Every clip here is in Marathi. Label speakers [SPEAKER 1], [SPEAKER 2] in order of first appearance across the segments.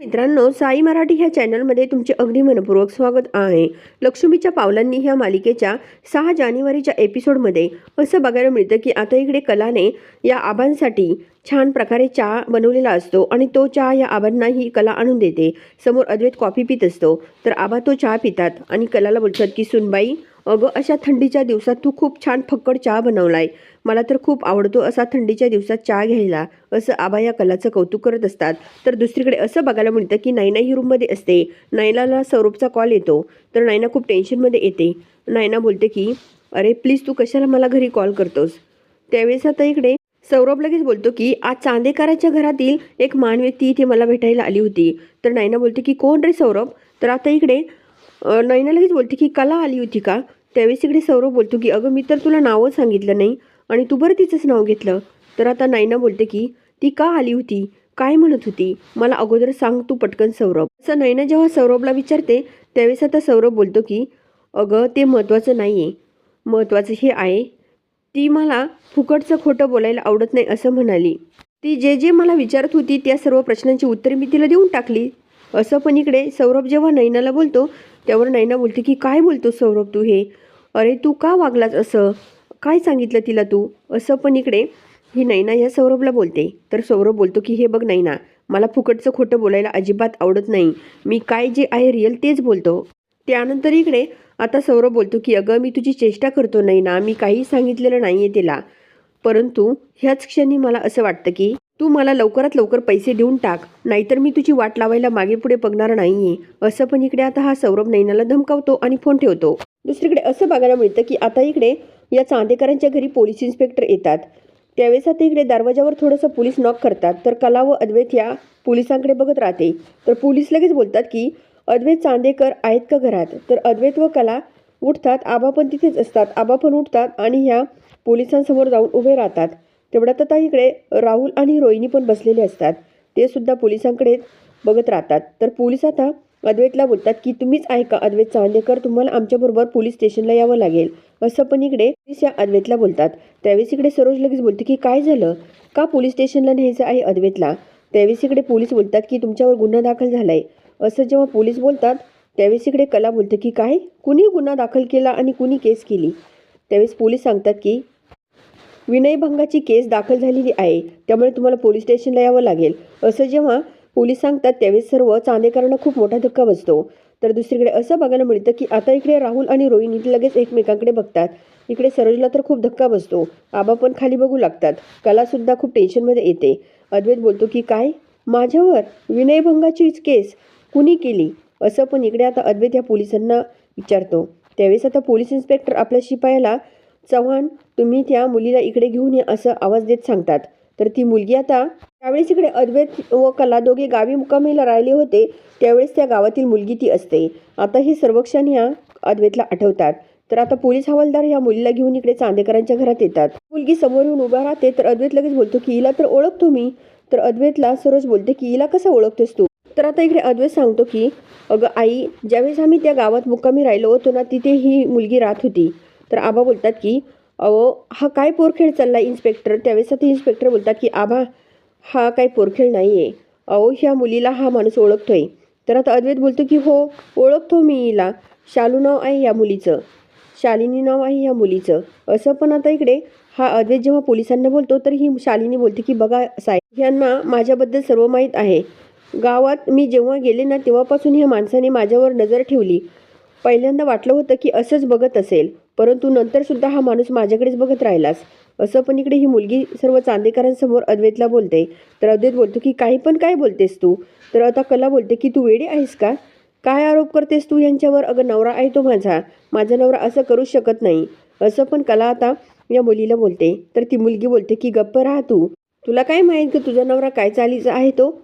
[SPEAKER 1] मित्रांनो साई मराठी ह्या चॅनलमध्ये तुमचे अगदी मनपूर्वक स्वागत आहे. लक्ष्मीच्या पावलांनी ह्या मालिकेच्या सहा जानेवारीच्या एपिसोडमध्ये असं बघायला मिळतं की आता इकडे कलाने या आबांसाठी छान प्रकारे चहा बनवलेला असतो आणि तो चहा या आबांना ही कला आणून देते. समोर अद्वैत कॉफी पित असतो. तर आबा तो चहा पितात आणि कलाला बोलतात की सुनबाई अगं अशा थंडीच्या दिवसात तू खूप छान फक्कड चहा बनवलाय. मला तर खूप आवडतो असा थंडीच्या दिवसात चहा घ्यायला. असं आबा या कलाचं कौतुक करत असतात. तर दुसरीकडे असं बघायला मिळतं की नायना ही रूममध्ये असते. नायनाला सौरभचा कॉल येतो. तर नायना खूप टेन्शनमध्ये येते. नायना बोलते की अरे प्लीज तू कशाला मला घरी कॉल करतोस? त्यावेळेस आता इकडे सौरभ लगेच बोलतो की आज चांदेकराच्या घरातील एक मान व्यक्ती इथे मला भेटायला आली होती. तर नायना बोलते की कोण रे सौरभ? तर आता इकडे नैना लगेच बोलते की कला आली होती का? त्यावेळेस इकडे सौरव बोलतो की अगं मी तर तुला नावच सांगितलं नाही आणि तू बरं तिचंच नाव घेतलं. तर आता नैना बोलते की ती का आली होती? काय म्हणत होती? मला अगोदर सांग तू पटकन सौरभ. असं नैना जेव्हा सौरभला विचारते त्यावेळेस आता सौरभ बोलतो की अगं ते महत्त्वाचं नाही आहे महत्त्वाचं हे आहे ती मला फुकटचं खोटं बोलायला आवडत नाही असं म्हणाली. ती जे जे मला विचारत होती त्या सर्व प्रश्नांची उत्तरे मी तिला देऊन टाकली. असं पण इकडे सौरभ जेव्हा नैनाला बोलतो त्यावर नैना बोलते की काय बोलतो सौरभ तू हे? अरे तू का वागलास असं? काय सांगितलं तिला तू? असं पण इकडे. ही नैना या सौरभला बोलते. तर सौरभ बोलतो की हे बघ नैना मला फुकटचं खोटं बोलायला अजिबात आवडत नाही. मी काय जे आहे रिअल तेच बोलतो. त्यानंतर इकडे आता सौरभ बोलतो की अगं मी तुझी चेष्टा करतो नाही ना मी काही सांगितलेलं नाही आहे तिला. परंतु ह्याच क्षणी मला असं वाटतं की तू मला लवकरात लवकर पैसे देऊन टाक नाहीतर मी तुझी वाट लावायला मागे पुढे बघणार नाहीये. असं पण इकडे आता हा सौरभ नैनाला धमकावतो आणि फोन ठेवतो. दुसरीकडे असं बघायला मिळतं की आता इकडे या चांदेकरांच्या घरी पोलीस इन्स्पेक्टर येतात. त्यावेळेस आता इकडे दरवाजावर थोडंसं पोलीस नॉक करतात. तर कला व अद्वैत या पोलिसांकडे बघत राहते. तर पोलीस लगेच बोलतात की अद्वैत चांदेकर आहेत का घरात? तर अद्वैत व कला उठतात. आबा पण तिथेच असतात. आबा पण उठतात आणि ह्या पोलिसांसमोर जाऊन उभे राहतात. तेवढ्यात आता इकडे राहुल आणि रोहिणी पण बसलेले असतात. ते सुद्धा पोलिसांकडे बघत राहतात. तर पोलीस आता अद्वैतला बोलतात की तुम्हीच ऐका अद्वैत चांदेकर तुम्हाला आमच्याबरोबर पोलीस स्टेशनला यावं लागेल. असं पण इकडे पोलीस या अद्वैतला बोलतात. त्यावेळेस इकडे सरोज लगेच बोलते की काय झालं? का पोलीस स्टेशनला न्यायचं आहे अद्वैतला? त्यावेळेस इकडे पोलीस बोलतात की तुमच्यावर गुन्हा दाखल झालाय. असं जेव्हा पोलीस बोलतात त्यावेळेस इकडे कला बोलते की काय? कुणी गुन्हा दाखल केला आणि कुणी केस केली? त्यावेळेस पोलीस सांगतात की विनयभंगाची केस दाखल झालेली आहे. त्यामुळे तुम्हाला पोलीस स्टेशनला यावं लागेल. असं जेव्हा पोलीस सांगतात त्यावेळेस सर्व चांदेकरांना खूप मोठा धक्का बसतो. तर दुसरीकडे असं बघायला मिळतं की आता इकडे राहुल आणि रोहिणी लगेच एकमेकांकडे बघतात. इकडे सरोजला तर खूप धक्का बसतो. आबा पण खाली बघू लागतात. कलासुद्धा खूप टेन्शनमध्ये येते. अद्वैत बोलतो की काय? माझ्यावर विनयभंगाचीच केस कुणी केली? असं पण इकडे आता अद्वैत या पोलिसांना विचारतो. त्यावेळेस आता पोलीस इन्स्पेक्टर आपल्या शिपायाला चव्हाण तुम्ही त्या मुलीला इकडे घेऊन या असं आवाज देत सांगतात. तर ती मुलगी आता त्यावेळेस इकडे अद्वैत व कला दोघे गावी मुकामीला राहिले होते त्यावेळेस त्या गावातील मुलगी ती असते. आता हे सर्वक्षण ह्या अद्वैतला आठवतात. तर आता पोलीस हवालदार या मुलीला घेऊन इकडे चांदेकरांच्या घरात येतात. मुलगी समोर येऊन उभा राहते तर अद्वैत लगेच बोलतो की हिला तर ओळखतो मी. तर अद्वैतला सरोज बोलते की हिला कसं ओळखतोस तू? तर आता इकडे अद्वैत सांगतो की अगं आई ज्यावेळेस आम्ही त्या गावात मुक्कामी राहिलो होतो ना तिथे ही मुलगी राहत होती. तर आबा बोलतात की अहो हा काय पोरखेळ चालला इन्स्पेक्टर त्यावेळेस आता इन्स्पेक्टर बोलतात की आबा हा काय पोरखेळ नाही आहे अहो ह्या मुलीला हा माणूस ओळखतोय. तर आता अद्वैत बोलतो की हो ओळखतो मी हिला. शालू नाव आहे या मुलीचं. शालिनी नाव आहे या मुलीचं. असं पण आता इकडे हा अद्वैत जेव्हा पोलिसांना बोलतो तर ही शालिनी बोलते की बघा साहेब यांना माझ्याबद्दल सर्व माहीत आहे. गावात मी जेव्हा गेले ना तेव्हापासून ह्या माणसाने माझ्यावर नजर ठेवली. पहिल्यांदा वाटलं होतं की असंच बघत असेल. परंतु नंतर सुद्धा हा माणूस माझ्याकडेच बघत राहिलास. असं पण इकडे ही मुलगी सर्व चांदेकरांसमोर अद्वैतला बोलते. तर अद्वैत बोलतो की काही पण काय बोलतेस तू? तर आता कला बोलते की तू वेडी आहेस का? काय आरोप करतेस तू यांच्यावर? अगं नवरा आहे तो माझा. माझा नवरा असं करू शकत नाही. असं पण कला आता या मुलीला बोलते. तर ती मुलगी बोलते की गप्प राहा तू. तुला काय माहीत का तुझा नवरा काय चालीचा आहे तो?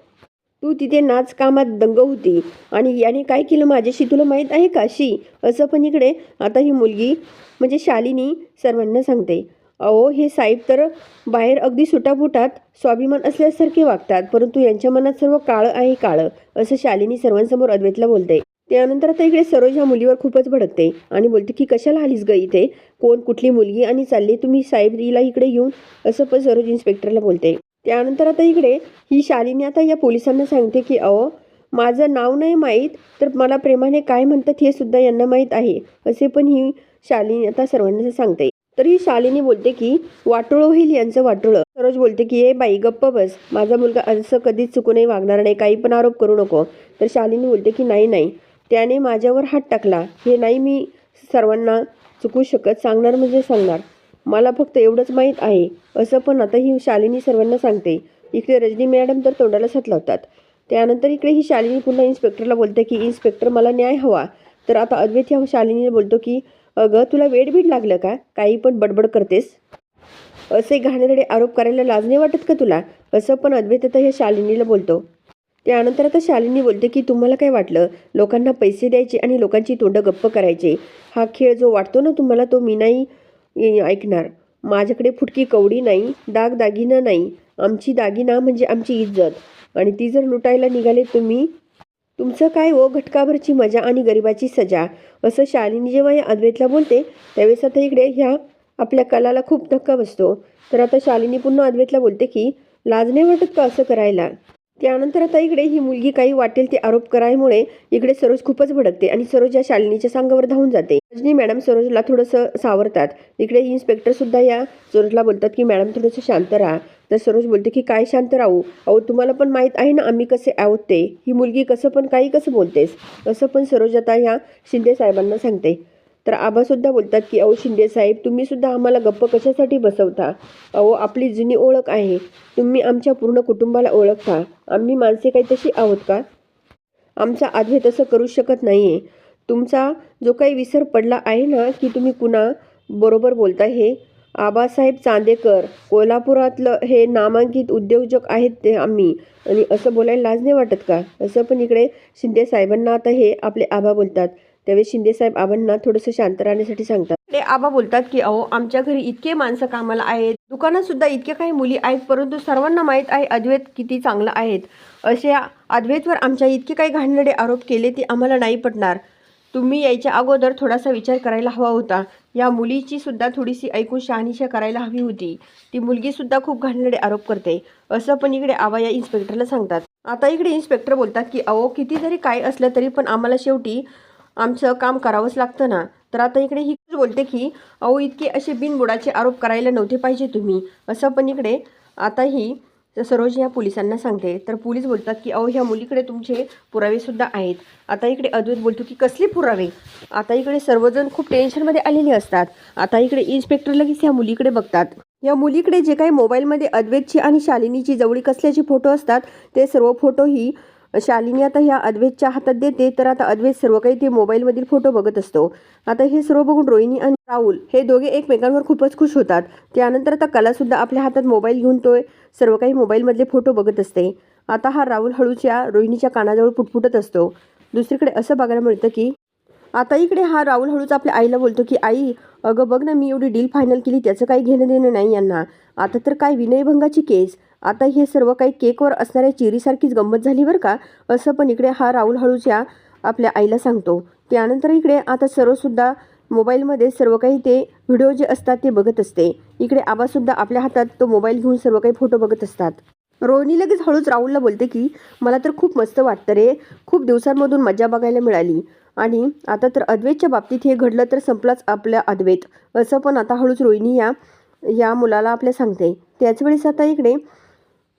[SPEAKER 1] तू तिथे नाच कामात दंग होती. आणि याने काय केलं माझ्याशी? तुला माहीत आहे का? शी असं पण इकडे. आता ही मुलगी म्हणजे शालिनी सर्वांना सांगते. अहो हे साहेब तर बाहेर अगदी सुटापुटात स्वाभिमान असल्यासारखे वागतात. परंतु यांच्या मनात सर्व काळं आहे काळं असं शालिनी सर्वांसमोर अद्वैतला बोलते. त्यानंतर आता इकडे सरोज ह्या मुलीवर खूपच भडकते आणि बोलते की कशाला आलीस ग इथे? कोण कुठली मुलगी आणि चालली? तुम्ही साहेब हिला इकडे येऊन असं पण सरोज इन्स्पेक्टरला बोलते. त्यानंतर आता इकडे ही शालिनी आता या पोलिसांना सांगते की अहो माझं नाव नाही माहीत तर मला प्रेमाने काय म्हणतात हे सुद्धा यांना माहीत आहे असे पण ही शालिनी आता सर्वांना सांगते. तर ही शालिनी बोलते की वाटोळं होईल यांचं वाटोळं. सरोज बोलते की ए बाई गप्प बस. माझा मुलगा असं कधीच चुकूनही वागणार नाही काही पण आरोप करू नको. तर शालिनी बोलते की नाही नाही. त्याने माझ्यावर हात टाकला. हे नाही मी सर्वांना चुकू शकत सांगणार म्हणजे सांगणार. मला फक्त एवढंच माहीत आहे. असं पण आता ही शालिनी सर्वांना सांगते. इकडे रजनी मॅडम तर तोंडाला साथ लावतात. त्यानंतर इकडे ही शालिनी पुन्हा इन्स्पेक्टरला बोलते की इन्स्पेक्टर मला न्याय हवा. तर आता अद्वैत ह्या शालिनीला बोलतो की अगं तुला वेड बीड लागलं का? काही पण बडबड करतेस? असे घाणेरडे आरोप करायला लाज नाही वाटत का तुला? असं पण अद्वैत आता ह्या शालिनीला बोलतो. त्यानंतर आता शालिनी बोलते की तुम्हाला काय वाटलं? लोकांना पैसे द्यायचे आणि लोकांची तोंडं गप्प करायचे. हा खेळ जो वाटतो ना तुम्हाला तो मी नाही ऐकणार. माझ्याकडे फुटकी कवडी नाही दागदागिना नाही. आमची दागिना म्हणजे आमची इज्जत. आणि ती जर लुटायला निघाले तुम्ही? तुमचं काय हो घटकाभरची मजा आणि गरिबाची सजा? असं शालिनी जेव्हा या अद्वैतला बोलते त्यावेळेस आता इकडे ह्या आपल्या कलाला खूप धक्का बसतो. तर आता शालिनी पुन्हा अद्वैतला बोलते की लाज नाही वाटत का असं करायला? त्यानंतर आता इकडे ही मुलगी काही वाटेल ते आरोप करायमुळे इकडे सरोज खूपच भडकते आणि सरोज या शालिनीच्या सांगावर धावून जाते. रजनी मॅडम सरोजला थोडंसं सावरतात. इकडे इन्स्पेक्टर सुद्धा या सरोजला बोलतात की मॅडम थोडंसं शांत राहा. तर सरोज बोलते की काय शांत राहू? अहो तुम्हाला पण माहीत आहे ना आम्ही कसे आहोत ते? ही मुलगी कसं पण काही कसं बोलतेस? असं पण सरोज आता ह्या शिंदे साहेबांना सांगते. तर आबासुद्धा बोलतात की अहो शिंदे साहेब तुम्हीसुद्धा आम्हाला गप्प कशासाठी बसवता? अहो आपली जुनी ओळख आहे. तुम्ही आमच्या पूर्ण कुटुंबाला ओळखता. आम्ही माणसे काही तशी आहोत का? आमचा आधवे तसं करू शकत नाही आहे तुमचा जो काही विसर पडला आहे ना की तुम्ही कुणा बरोबर बोलता हे? आबासाहेब चांदेकर कोल्हापुरातलं हे नामांकित उद्योजक आहेत ते आम्ही. आणि असं बोलायला लाज नाही वाटत का? असं पण इकडे शिंदे साहेबांना आता हे आपले आबा बोलतात. त्यावेळी शिंदेसाहेब आबांना थोडंसं शांत राहण्यासाठी सांगतात. ते आबा बोलतात की अहो आमच्या घरी इतके माणसं कामाला आहेत. दुकानात सुद्धा इतके काही मुली आहेत परंतु सर्वांना माहीत आहे अद्वैत किती चांगला आहेत. अशा अद्वैतवर आमच्या इतके काही घाणेरडे आरोप केले ते आम्हाला नाही पटणार. तुम्ही यायच्या अगोदर थोडासा विचार करायला हवा होता. या मुलीची सुद्धा थोडीशी ऐकून शहानिशा करायला हवी होती. ती मुलगी सुद्धा खूप घाणेरडे आरोप करते. असं पण इकडे आबा या इन्स्पेक्टरला सांगतात. आता इकडे इन्स्पेक्टर बोलतात की अहो किती जरी काय असलं तरी पण आम्हाला शेवटी आमचं काम करावंच लागतं ना. तर आता इकडे ही बोलते की अहो इतके असे बिनबुडाचे आरोप करायला नव्हते पाहिजे तुम्ही. असं पण इकडे आता ही सरोज या पोलिसांना सांगते. तर पोलीस बोलतात की अहो ह्या मुलीकडे तुमचे पुरावेसुद्धा आहेत. आता इकडे अद्वैत बोलतो की कसले पुरावे? आता इकडे सर्वजण खूप टेन्शनमध्ये आलेले असतात. आता इकडे इन्स्पेक्टर लगेच ह्या मुलीकडे बघतात. या मुलीकडे जे काही मोबाईलमध्ये अद्वैतची आणि शालिनीची जवळी कसल्याचे फोटो असतात ते सर्व फोटोही शालिनी आता ह्या अद्वैतच्या हातात देते तर आता अद्वैत सर्व काही ते मोबाईलमधील फोटो बघत असतो. आता हे सर्व बघून रोहिणी आणि राहुल हे दोघे एकमेकांवर खूपच खुश होतात. त्यानंतर आता कलासुद्धा आपल्या हातात मोबाईल घेऊन तो सर्व काही मोबाईलमधले फोटो बघत असते. आता हा राहुल हळूच्या रोहिणीच्या कानाजवळ पुटपुटत असतो. दुसरीकडे असं बघायला मिळतं की आता इकडे हा राहुल हळूच आपल्या आईला बोलतो की आई अगं बघ ना मी एवढी डील फायनल केली त्याचं काही घेणं देणं नाही यांना. आता तर काय विनयभंगाची केस. आता हे सर्व काही केकवर असणाऱ्या चिरीसारखीच गंमत झाली बरं का? असं पण इकडे हा राहुल हळूच्या आपल्या आईला सांगतो. त्यानंतर इकडे आता सर्वसुद्धा मोबाईलमध्ये सर्व काही ते व्हिडिओ जे असतात ते बघत असते. इकडे आबासुद्धा आपल्या हातात तो मोबाईल घेऊन सर्व काही फोटो बघत असतात. रोहिणी लगेच हळूच राहुलला बोलते की मला तर खूप मस्त वाटतं रे. खूप दिवसांमधून मजा बघायला मिळाली. आणि आता तर अद्वैतच्या बाबतीत हे घडलं तर संपलाच आपल्या अद्वैत. असं पण आता हळूच रोहिणी या या मुलाला आपल्या सांगते. त्याच वेळेस आता इकडे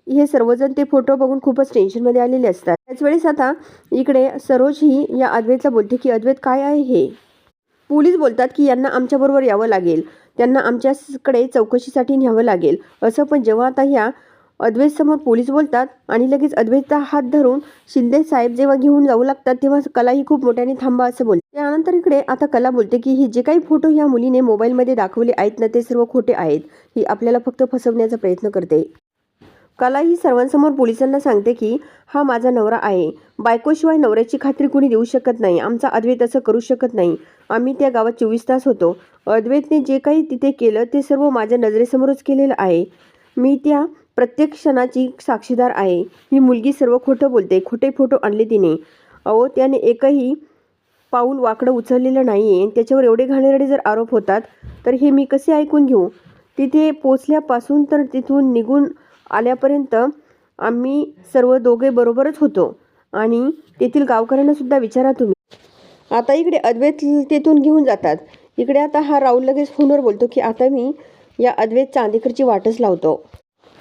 [SPEAKER 1] हे सर्वजण ते फोटो बघून खूपच टेन्शनमध्ये आलेले असतात. त्याच वेळेस आता इकडे सरोज ही या अद्वैतला बोलते की अद्वैत काय आहे हे? पोलीस बोलतात की यांना आमच्याबरोबर यावं लागेल. त्यांना आमच्याकडे चौकशीसाठी न्यावं लागेल. असं पण जेव्हा आता ह्या अद्वैत समोर पोलीस बोलतात आणि लगेच अद्वैतचा हात धरून शिंदे साहेब जेव्हा घेऊन जाऊ लागतात तेव्हा कला ही खूप मोठ्याने थांबा असं बोलते त्यानंतर इकडे आता कला बोलते की हे जे काही फोटो ह्या मुलीने मोबाईलमध्ये दाखवले आहेत ना ते सर्व खोटे आहेत. ही आपल्याला फक्त फसवण्याचा प्रयत्न करते. कला ही सर्वांसमोर पोलिसांना सांगते की हा माझा नवरा आहे. बायकोशिवाय नवऱ्याची खात्री कुणी देऊ शकत नाही. आमचा अद्वैत असं करू शकत नाही. आम्ही त्या गावात चोवीस तास होतो. अद्वैतने जे काही तिथे केलं ते सर्व माझ्या नजरेसमोरच केलेलं आहे. मी त्या प्रत्येक क्षणाची साक्षीदार आहे. ही मुलगी सर्व खोटं बोलते. खोटे फोटो आणले तिने. अहो त्याने एकही पाऊल वाकडं उचललेलं नाही आहे त्याच्यावर एवढे घाणेरडे जर आरोप होतात तर हे मी कसे ऐकून घेऊ? तिथे पोचल्यापासून तर तिथून निघून आल्यापर्यंत आम्ही सर्व दोघे बरोबरच होतो. आणि तेथील गावकऱ्यांना सुद्धा विचारा तुम्ही. आता इकडे अद्वैत तेथून घेऊन जातात. इकडे आता हा राहुल लगेच फोनवर बोलतो की आता मी या अद्वैत चांदेकरची वाटच लावतो.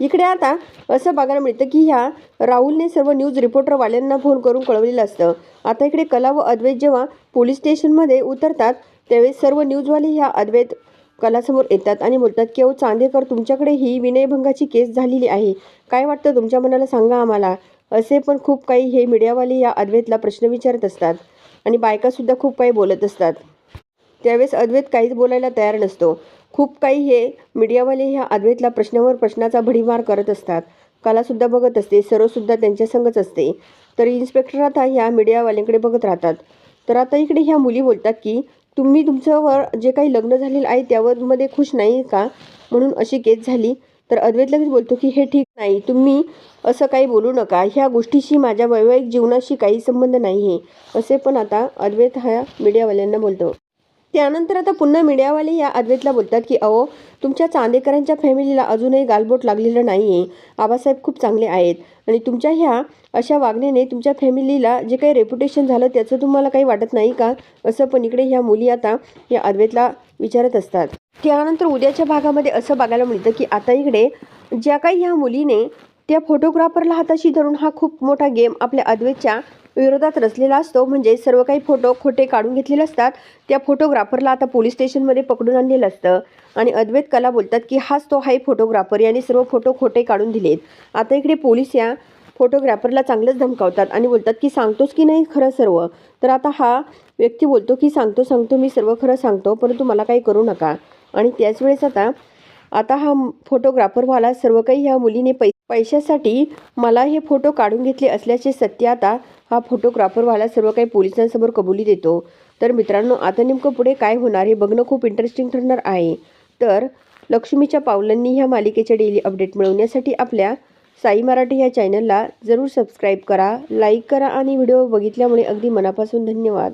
[SPEAKER 1] इकडे आता असं बघायला मिळतं की ह्या राहुलने सर्व न्यूज रिपोर्टरवाल्यांना फोन करून कळवलेलं असतं. आता इकडे कला व अद्वैत जेव्हा पोलीस स्टेशनमध्ये उतरतात त्यावेळेस सर्व न्यूजवाले ह्या अद्वैत कलासमोर येतात आणि बोलतात की अहो चांदेकर तुमच्याकडे ही विनयभंगाची केस झालेली आहे. काय वाटतं तुमच्या मनाला? सांगा आम्हाला. असे पण खूप काही हे मीडियावाले या अद्वैतला प्रश्न विचारत असतात आणि बायकासुद्धा खूप काही बोलत असतात. त्यावेळेस अद्वैत काहीच बोलायला तयार नसतो. खूप काही हे मीडियावाले ह्या अद्वैतला प्रश्नावर प्रश्नाचा भडीमार करत असतात. कलासुद्धा बघत असते सर्वसुद्धा त्यांच्या संगच असते. तर इन्स्पेक्टर आता ह्या मीडियावाल्यांकडे बघत राहतात. तर आता इकडे ह्या मुली बोलतात की तुम्ही तुमच्यावर जे काही लग्न झालेलं आहे त्यावर मध्ये खुश नाही का? म्हणून अशी केस झाली. तर अद्वैत लगेच बोलतो की हे ठीक नाही. तुम्ही असं काही बोलू नका. ह्या गोष्टीशी माझ्या वैवाहिक जीवनाशी काही संबंध नाही आहे असे पण आता अद्वैत ह्या मीडियावाल्यांना बोलतो. त्यानंतर आता पुन्हा मीडियावाले या अद्वैतला बोलतात की अहो तुमच्या चांदेकरांच्या फॅमिलीला अजूनही गालबोट लागलेलं नाही आहे आबासाहेब खूप चांगले आहेत. आणि तुमच्या ह्या अशा वागण्याने तुमच्या फॅमिलीला जे काही रेप्युटेशन झालं त्याचं तुम्हाला काही वाटत नाही का? असं पण इकडे ह्या मुली आता या अद्वैतला विचारत असतात. त्यानंतर उद्याच्या भागामध्ये असं बघायला मिळतं की आता इकडे ज्या काही ह्या मुलीने त्या फोटोग्राफरला हाताशी धरून हा खूप मोठा गेम आपल्या अद्वैतच्या विरोधात रचलेला असतो. म्हणजे सर्व काही फोटो खोटे काढून घेतलेले असतात. त्या फोटोग्राफरला आता पोलीस स्टेशनमध्ये पकडून आणलेलं असतं. आणि अद्वैत कला बोलतात की हाच तो हाय फोटोग्राफर याने सर्व फोटो खोटे काढून दिलेत. आता इकडे पोलीस या फोटोग्राफरला चांगलंच धमकावतात आणि बोलतात की सांगतोस की नाही खरं सर्व? तर आता हा व्यक्ती बोलतो की सांगतो सांगतो मी सर्व खरं सांगतो परंतु मला काही करू नका. आणि त्याच वेळेस आता आता हा फोटोग्राफरवाला सर्व काही ह्या मुलीने पै पैशासाठी मला हे फोटो काढून घेतले असल्याचे सत्य आता हा फोटोग्राफरवाला सर्व काही पोलिसांसमोर कबुली देतो. तर मित्रांनो आता नेमकं पुढे काय होणार हे बघणं खूप इंटरेस्टिंग ठरणार आहे. तर लक्ष्मीच्या पावलांनी ह्या मालिकेच्या डेली अपडेट मिळवण्यासाठी आपल्या साई मराठी या चॅनलला जरूर सबस्क्राईब करा लाईक करा आणि व्हिडिओ बघितल्यामुळे अगदी मनापासून धन्यवाद.